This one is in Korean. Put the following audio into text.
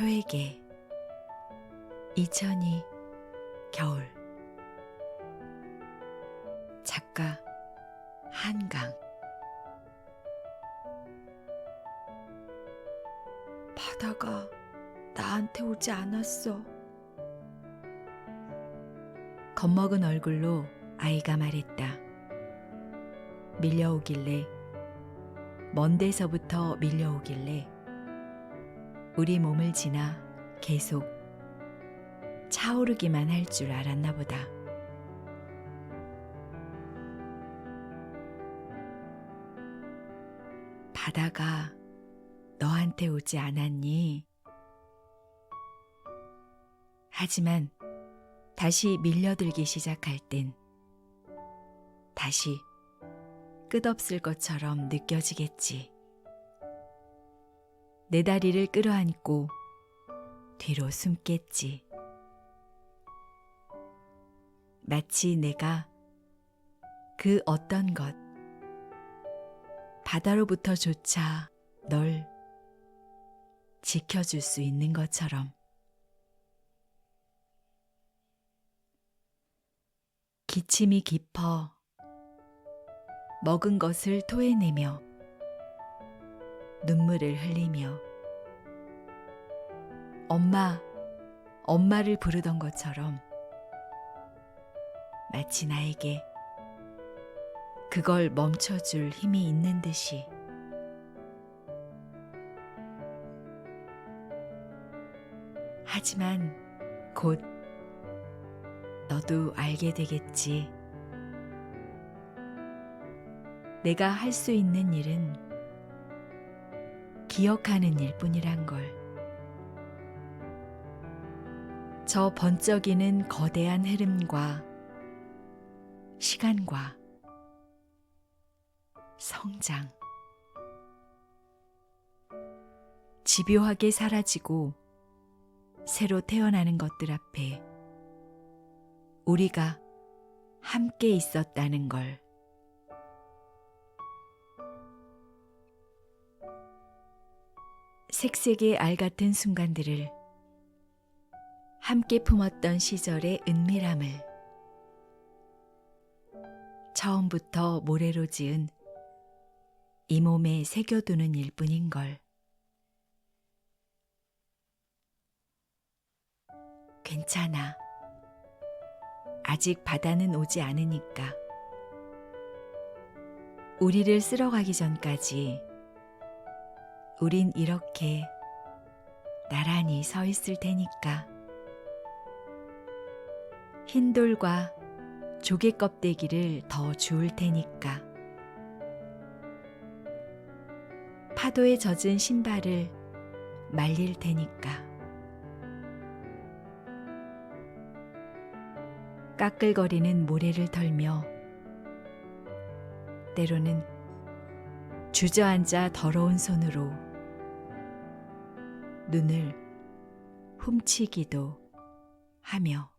효에게 2002 겨울 작가 한강 바다가 나한테 오지 않았어. 겁먹은 얼굴로 아이가 말했다. 밀려오길래, 먼 데서부터 밀려오길래, 우리 몸을 지나 계속 차오르기만 할 줄 알았나 보다. 바다가 너한테 오지 않았니? 하지만 다시 밀려들기 시작할 땐 다시 끝없을 것처럼 느껴지겠지. 내 다리를 끌어안고 뒤로 숨겠지. 마치 내가 그 어떤 것, 바다로부터조차 널 지켜줄 수 있는 것처럼. 기침이 깊어 먹은 것을 토해내며 눈물을 흘리며 엄마, 엄마를 부르던 것처럼 마치 나에게 그걸 멈춰줄 힘이 있는 듯이 하지만 곧 너도 알게 되겠지. 내가 할 수 있는 일은 기억하는 일 뿐이란 걸. 저 번쩍이는 거대한 흐름과 시간과 성장. 집요하게 사라지고 새로 태어나는 것들 앞에 우리가 함께 있었다는 걸. 색색의 알 같은 순간들을 함께 품었던 시절의 은밀함을 처음부터 모래로 지은 이 몸에 새겨두는 일뿐인 걸. 괜찮아. 아직 바다는 오지 않으니까. 우리를 쓸어가기 전까지 우린 이렇게 나란히 서 있을 테니까. 흰 돌과 조개 껍데기를 더 주울 테니까. 파도에 젖은 신발을 말릴 테니까. 까끌거리는 모래를 털며 때로는 주저앉아 더러운 손으로 눈을 훔치기도 하며